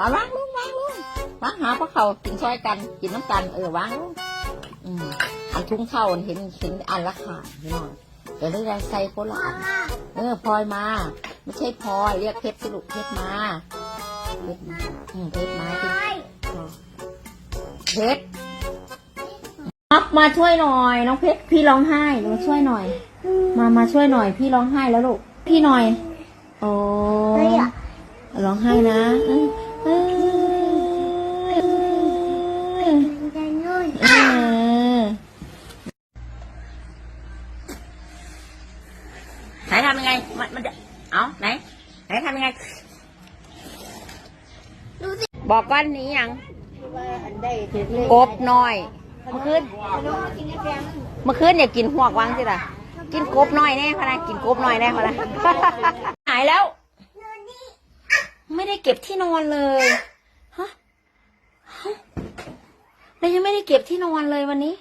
เอาวางลงวางลงวางหาพวกเขากินซอยกันกินน้ำกันเออวางลงอืมอันทุ่งเท่าเห็นเห็นอันละขาดพี่น้องเดี๋ยวได้ใส่คนละอันเออพลอยมา ไม่ใช่พลอยเรียกเพชรสิลูกเพชรมาเพชรมาอืมเพชรมาเพชรอัพมาช่วยหน่อย น้องเพชรพี่ร้องไห้มาช่วยหน่อย มามาช่วยหน่อย พี่ร้องไห้แล้วลูกพี่หน่อยโอ้ร้องไห้นะ ไหนทำยังไง มันมันจะเอาไหน ไหนทำยังไงบอกก้อนนี้ยังกบน้อย เมื่อคืนเมื่อคืนเนี่ยกินหวกวังสิล่ะ กินกบน้อยแน่พะนะกินกบน้อยแน่พะนะหายแล้ว ไม่ได้เก็บที่นอนเลยฮะฮะเรายังไม่ได้เก็บที่นอนเลยวันนี้